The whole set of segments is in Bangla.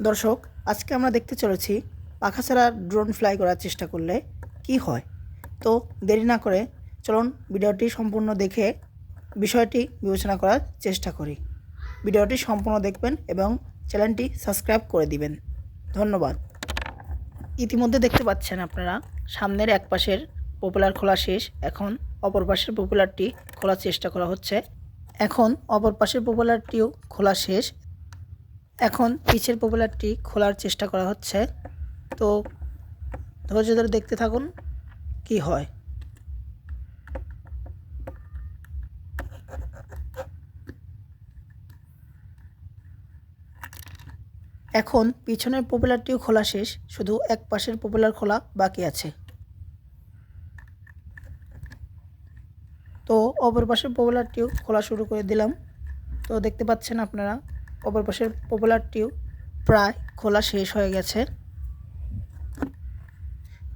দর্শক, আজকে আমরা দেখতে চলেছি পাখা ছাড়া ড্রোন ফ্লাই করার চেষ্টা করলে কি হয়। তো দেরি না করে চলুন ভিডিওটি সম্পূর্ণ দেখে বিষয়টি বিবেচনা করার চেষ্টা করি। ভিডিওটি সম্পূর্ণ দেখবেন এবং চ্যানেলটি সাবস্ক্রাইব করে দিবেন। ধন্যবাদ। ইতিমধ্যে দেখতে পাচ্ছেন আপনারা, সামনের এক পাশের পপুলার খোলা শেষ, এখন অপর পাশের পপুলারটি খোলার চেষ্টা করা হচ্ছে। এখন অপর পাশের পপুলারটিও খোলা শেষ এখন পিছের পপুলারটি খোলার চেষ্টা করা হচ্ছে। তো ধৈর্য ধরে দেখতে থাকুন কি হয়। এখন পিছনের পপুলারটিও খোলা শেষ, শুধু এক পাশের পপুলার খোলা বাকি আছে। তো অপর পাশের পপুলারটিও খোলা শুরু করে দিলাম। তো দেখতে পাচ্ছেন আপনারা অপর পাশের পপুলারটিও প্রায় খোলা শেষ হয়ে গেছে।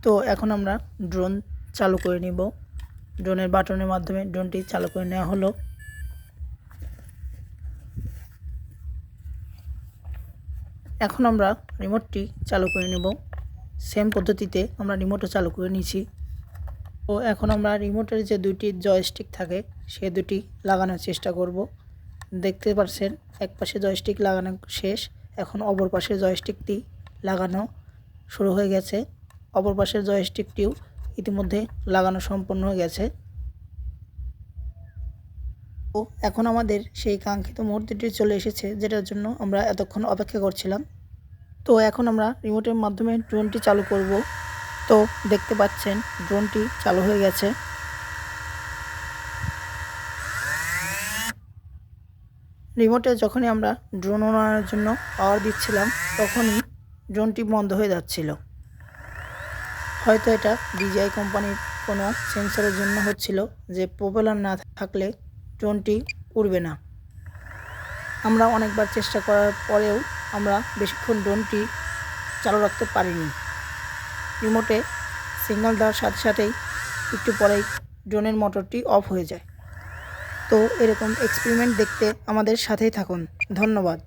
তো এখন আমরা ড্রোন চালু করে নিব। ড্রোনের বাটনের মাধ্যমে ড্রোনটি চালু করে নেওয়া হলো। এখন আমরা রিমোটটি চালু করে নেব। সেম পদ্ধতিতে আমরা রিমোটও চালু করে নিয়েছি। ও এখন আমরা রিমোটের যে দুটি জয়স্টিক থাকে, সে দুটি লাগানোর চেষ্টা করব। দেখতে পাচ্ছেন এক পাশে জয়স্টিক লাগানো শেষ, এখন অপর পাশের জয়স্টিকটি লাগানো শুরু হয়ে গেছে। অপর পাশের জয়স্টিকটিও ইতিমধ্যে লাগানো সম্পন্ন হয়ে গেছে। ও এখন আমাদের সেই কাঙ্ক্ষিত মুহূর্তটি চলে এসেছে, যেটার জন্য আমরা এতক্ষণ অপেক্ষা করছিলাম। তো এখন আমরা রিমোটের মাধ্যমে ড্রোনটি চালু করব। তো দেখতে পাচ্ছেন ড্রোনটি চালু হয়ে গেছে। রিমোটে যখনই আমরা ড্রোন ওড়ানোর জন্য পাওয়ার দিচ্ছিলাম, তখনই ড্রোনটি বন্ধ হয়ে যাচ্ছিল। হয়তো এটা ডিজিআই কোম্পানির কোনো সেন্সরের জন্য হচ্ছিল যে পপুলার না থাকলে ড্রোনটি উড়বে না। আমরা অনেকবার চেষ্টা করার পরেও আমরা বেশিক্ষণ ড্রোনটি চালু রাখতে পারিনি। রিমোটে সিগন্যাল দেওয়ার সাথে সাথেই একটু পরেই ড্রোনের মোটরটি অফ হয়ে যায়। তো এরকম এক্সপেরিমেন্ট দেখতে আমাদের সাথেই থাকুন। ধন্যবাদ।